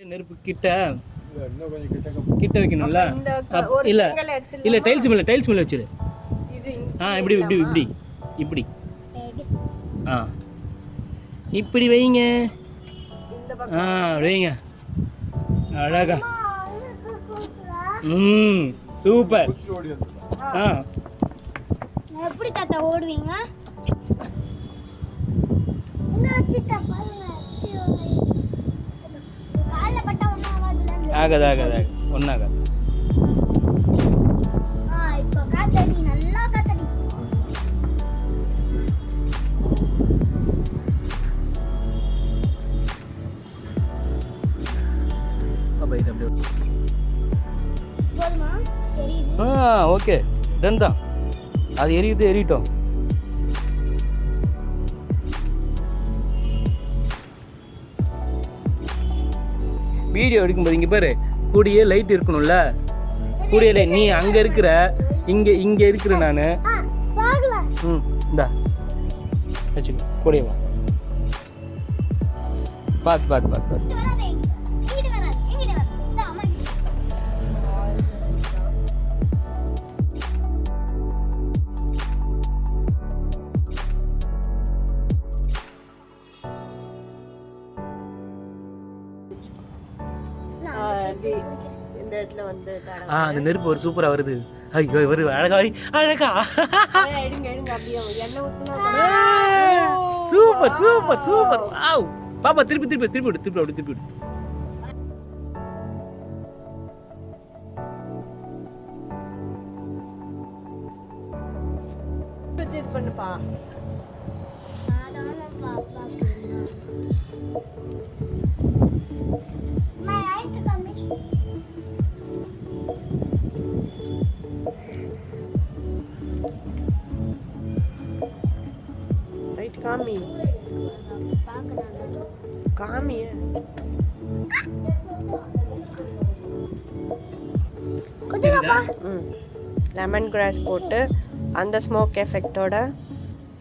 நெருப்பு கிட்ட இன்னும் கொஞ்சம் கிட்டக்க கிட்ட வைக்கணும்ல? இல்ல இல்ல டைல்ஸ் மேல டைல்ஸ் மேல வச்சிரு. ஆ இப்படி இப்படி இப்படி இப்படி. ஆ. இப்படி வைங்க. இந்த பக்கம். ஆ வைங்க. அழகா. ம் சூப்பர். ஆ. எப்படி தாத்தா ஓடுவீங்க இங்க வச்சுட்டா பாருங்க கால்ல பட்டா ஒன்றும் ஆகாதுல ஆகாது ஆகாது ஆகாது ஒன்றாகாது ஆ இப்போ காத்தடி நல்லா காத்தடி அப்போ இது அப்படியே போதுமா? தெரியுது. ஆ ஓகே. டன் தான். அது எரியுது எரியட்டும். வீடியோ எடுக்கும்போது இங்கே பாரு. கூடியே லைட் இருக்கணும்ல? கூடிய லைட் நீ அங்கே இருக்கிற இங்கே இங்கே இருக்கிற நான். ம் இந்தா. வச்சுக்கோ கூடிய வா. பார்த்து பார்த்து பார்த்து பார்த்து வந்து. ஆ அந்த நெருப்பு ஒரு சூப்பராக வருது. ஐயோ வருது அழகா அழகா. சூப்பர் சூப்பர் சூப்பர் வாவ் பாப்பா திருப்பி திருப்பி திருப்பி விடு திருப்பி விடு திருப்பி விடு. காமி. பார்க்கறாங்க காமி குதிரைப்பா ம். லெமன் கிராஸ் போட்டு அந்த ஸ்மோக் எஃபெக்டோட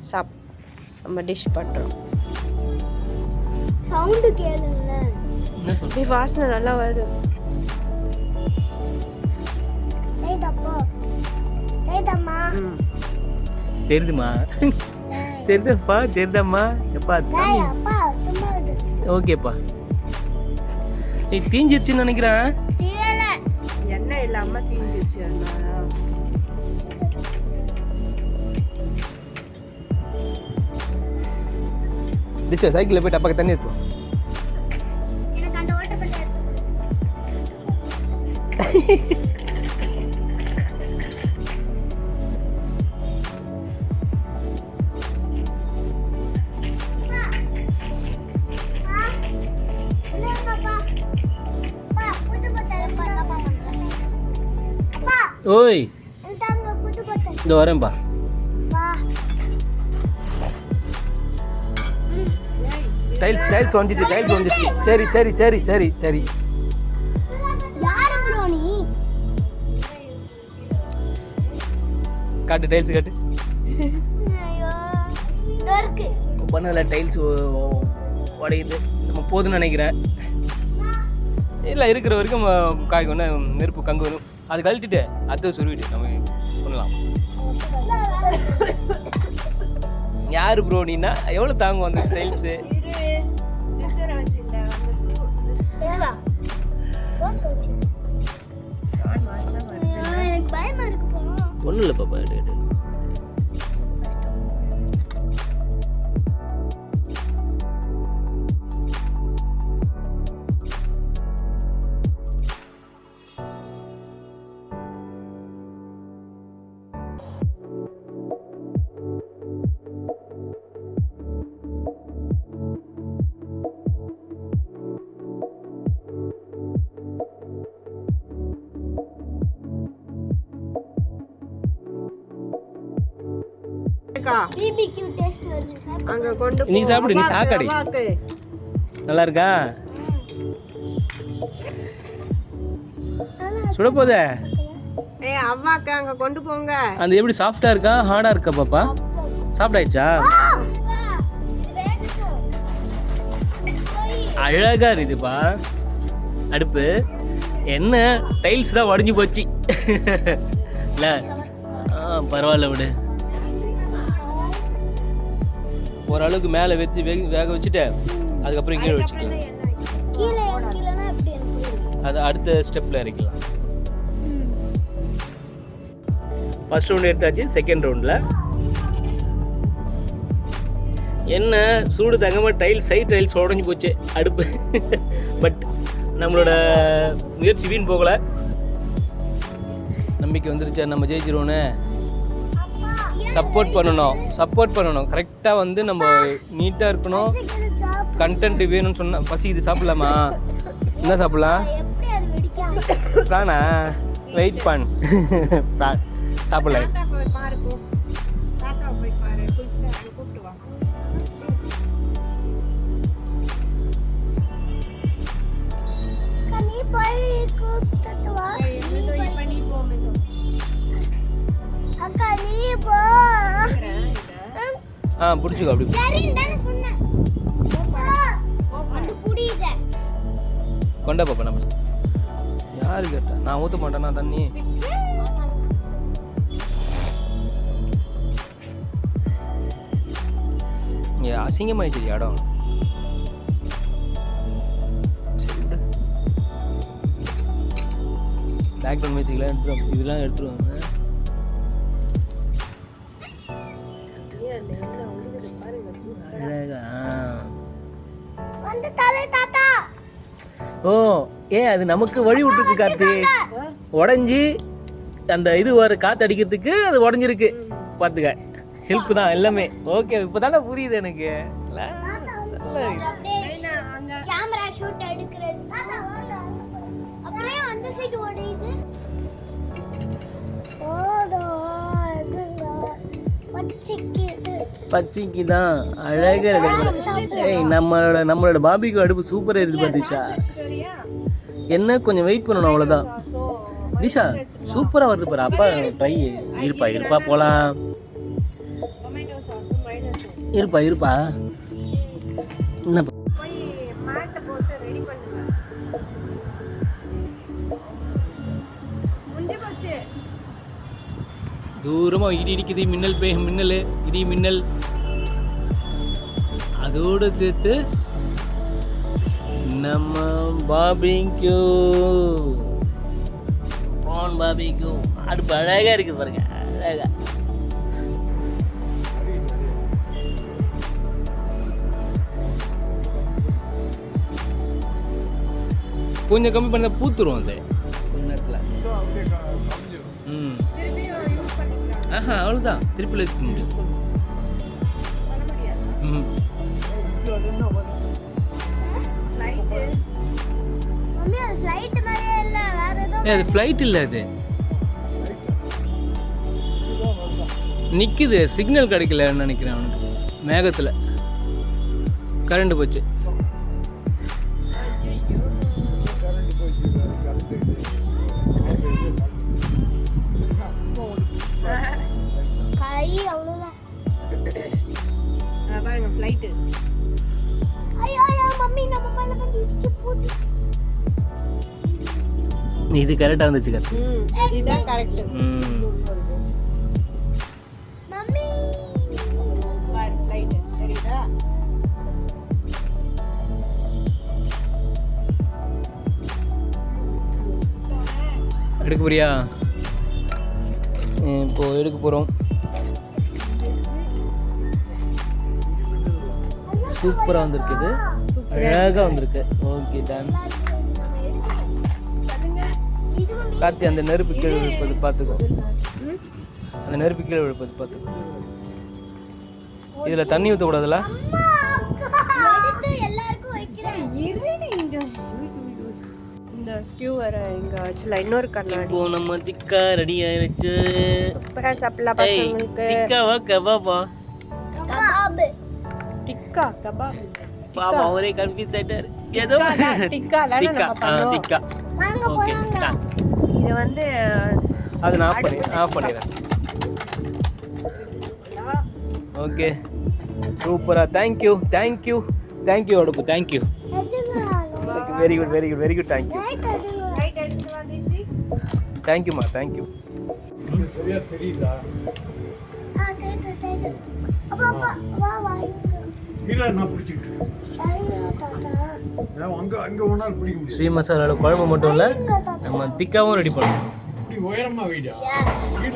சாப் நம்ம டிஷ் பண்ணுறோம் சவுண்டு கேளுங்க. வாசனை நல்லா வருது. தெரியுதுமா தெரியுதுப்பா தெரியுதாம்மா எப்பா சாமி? டேய் அப்பா சும்மா இது ஓகேப்பா. நீ தீஞ்சிருச்சுன்னு நினைக்கிறேன். எண்ணெய் இல்லாமல் தீஞ்சிச்சு அதனால திஷா சைக்கிளில் போய் டப்பாக்கு தண்ணி எடுத்து வா. ஓய். இந்த வரேன்ப்பா டைல்ஸ் டைல்ஸ் வந்துச்சு டைல்ஸ் வந்துச்சு. சரி சரி சரி சரி சரி. காட்டு டைல்ஸ் காட்டு. பண்ணல டைல்ஸ் உடையுது. நம்ம போதும்னு நினைக்கிறேன். இல்லை இருக்கிற வரைக்கும் அஹ், காய் ஒன்று நெருப்பு கங்கு வரும். அது கழட்டிட்டு அடுத்து சொல்லிவிட்டு நம்ம பண்ணலாம் யார் ப்ரோ நீனா எவ்வளோ தாங்கும் அந்த டைல்ஸு ஒன்றும் இல்லை பாப்பா எடு, எடு. பிபிக்யூ டேஸ்ட் வருது சார். அங்க கொண்டு நீ. சாப்பிடு, நீ சாக்காடி. நல்லா இருக்கா சுட போதே. ஏய் அம்மாக்கு அங்க கொண்டு போங்க. அந்த எப்படி சாஃப்டாக இருக்கா ஹார்டாக இருக்கா பாப்பா? சாஃப்ட் ஆயிடுச்சா அழகா இருக்குதுப்பா. அடுப்பு. என்ன? டைல்ஸ் தான் உடஞ்சி போச்சு. இல்லை. ஆ பரவாயில்ல விடு. ஓரளவுக்கு மேலே வச்சு வேக வேக வச்சுட்டு அதுக்கப்புறம் கீழே வச்சுக்கலாம். அது அடுத்த ஸ்டெப்பில் இறக்கலாம் ஃபர்ஸ்ட் ரவுண்ட் எடுத்தாச்சு செகண்ட் ரவுண்டில் என்ன சூடு தங்காம டைல்ஸ் சைட் டைல்ஸ் உடஞ்சி போச்சு அடுப்பு. பட் நம்மளோட முயற்சி வீண் போகலை. நம்பிக்கை வந்துருச்சா நம்ம ஜெயிச்சிருவோன்னு. சப்போர்ட் பண்ணணும். சப்போர்ட் பண்ணணும். கரெக்டாக வந்து நம்ம நீட்டாக இருக்கணும். கண்டென்ட் வேணும்னு சொன்னால் பசி இது சாப்பிடலாமா? என்ன சாப்பிடலாம்? எப்படி ப்ரானா? வெயிட் பண் ப்ரான் சாப்பிடல. நீ போய் கூப்பிட்டு வா. நீ போய் பண்ணி போ ஆ பிடிச்சிக்கோ அப்படி கொண்டா பாப்பா நம்ம. யாரு கேட்டா? நான் ஊற்ற மாட்டேனா தண்ணி? இங்கே அசிங்கமாயிடுச்சு இடம். பேக்ரவுண்ட் மியூசிக்லாம் எடுத்துருவோம் இதெல்லாம் எடுத்துருவாங்க ஓ ஏ அது நமக்கு வழி விட்டுருக்கு காத்து உடஞ்சி அந்த இது வர காத்து அடிக்கிறதுக்கு அது உடஞ்சிருக்கு. பார்த்துக்க ஹெல்ப் தான் எல்லாமே. ஓகே இப்போதானே புரியுது எனக்கு. பச்சைக்கு தான் அழகா இருக்கு. ஏய் நம்மளோட நம்மளோட பாபிக்கு அடுப்பு சூப்பராக இருக்குது பார்த்துச்சா என்ன கொஞ்சம் வெயிட் பண்ணணும் அவ்வளோதான் திஷா சூப்பராக வருது பாரு. அப்பா ட்ரை இருப்பா இருப்பா போகலாம் இருப்பா இருப்பா. என்ன தூரமாக இடி இடிக்குது மின்னல் பே மின்னல் இடி மின்னல். அதோடு சேர்த்து நம்ம பாபிக்யூ ப்ரான் பாபிக்யூ அது அழகா இருக்குது பாருங்க அழகா. கொஞ்சம் கம்மி பண்ணி பூத்துரும் அந்த கொஞ்ச நேரத்தில் ம். ஆஹா அவ்வளோதான் திருப்பி யூஸ் பண்ண முடியும். ம். அது ஃப்ளைட் இல்லை அது. நிற்குது சிக்னல் கிடைக்கலன்னு நினைக்கிறேன் அவனுக்கு. மேகத்தில். கரண்ட் போச்சு. பாருங்க ஃப்ளைட்டு ஐயோ ஐயோ மம்மி நம்ம மேல வந்து இடிக்க போகுது. இது கரெக்டாக இருந்துச்சு கரெக்ட் இதுதான் கரெக்ட் எடுக்க போறியா? இப்போ எடுக்க போகிறோம் சூப்பராக வந்திருக்குது. அழகாக வந்திருக்கு. ஓகே டன் கார்த்தி அந்த நெருப்பு கீழே விழுப்பது பார்த்துக்கோ. அந்த நெருப்பு கீழே விழுப்பது பார்த்துக்கோ. இதில் தண்ணி ஊற்றக்கூடாதுல்ல எடுத்து எல்லாருக்கும் வைக்கிறேன் இருடி இங்க இந்த ஸ்கியூவரை இங்க ஆக்சுவலாக இன்னொரு கண்ணாடி. இப்போ நம்ம திக்கா ரெடி ஆயிருச்சு. சூப்பராக சாப்பிடலாம் பசங்களுக்கு. திக்காவா கபாபா கபாப். டிக்கா கபாப். பாபா ஒரே கன்ஃபியூஸ் ஆயிட்டாரு. ஏதோ திக்கா பண்ணுவோம் திக்கா. வாங்க போலாம் இது வந்து அது நான் ஆஃப் பண்ணி ஆஃப் பண்ணிடுறேன். ஓகே. சூப்பரா. Thank you thank you thank you அடுப்பு. Thank you very good very good very good thank you தேங்க்யூம்மா தேங்க்யூ சரியா தெரியுதா? நான் பிடிச்சிக்கிட்டு அங்க அங்க ஒன்றால் பிடிக்க முடியும் ஸ்ரீ மசாலாவில் குழம்பு மட்டும் இல்லை நம்ம திக்காவும் ரெடி பண்ணணும் இப்படி உயரமா வைடா. நீ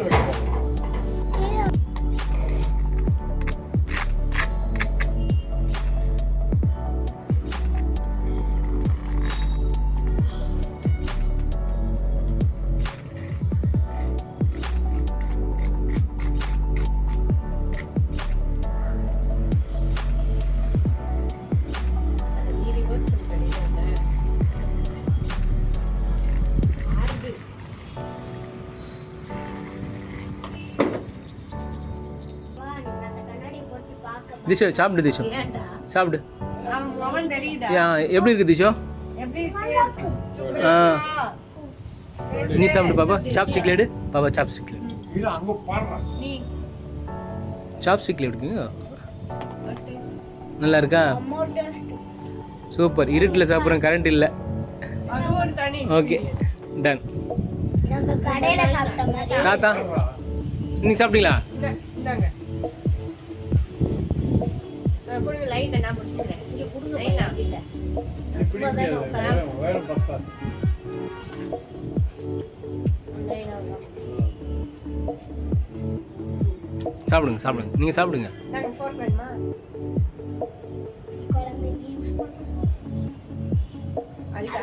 திஷோ சாப்பிடு திஷோ. சாப்பிடு. எப்படி இருக்கு திஷோ? எப்படி இருக்கு? ஆ. நீ சாப்பிடு பாப்பா. சாப்ஸ்டிக்ல எடு. பாப்பா பாடுறா நீ. சாப்ஸ்டிக்ல எடுக்குங்க. நல்லா இருக்கா? சூப்பர். இருட்டில் சாப்பிட்றோம் கரண்ட் இல்லை. அது ஒரு தனி ஓகே. டன் நம்ம கடையில சாப்பிட்ட மாதிரி. தாத்தா நீங்கள் சாப்பிட்டீங்களா? நான் முடிச்சுக்கிறேன் இங்கே கொடுங்க இல்லை சாப்பிடுங்க சாப்பிடுங்க. நீங்கள் சாப்பிடுங்க. அதுக்கு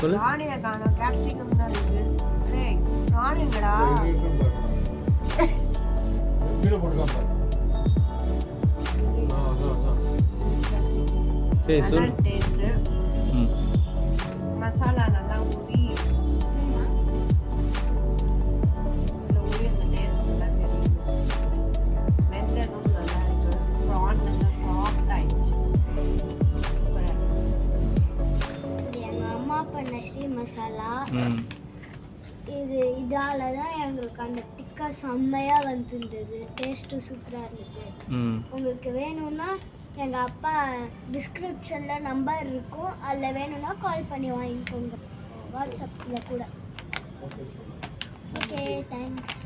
சொல்லு. ராணியை காணோம். கேப்சிகம் தான் இருக்கு. சரி சொல்லு பண்ண ஸ்ரீ மசாலா. ம். இது இதால தான் எங்களுக்கு அந்த டிக்கா செம்மையா வந்துருந்தது. டேஸ்ட்டும் சூப்பராக இருந்தது. உங்களுக்கு வேணும்னா எங்கள் அப்பா டிஸ்கிரிப்ஷனில் நம்பர் இருக்கும். அதில் வேணும்னா கால் பண்ணி வாங்கிக்கோங்க. வாட்ஸ்அப்பில் கூட. Okay thanks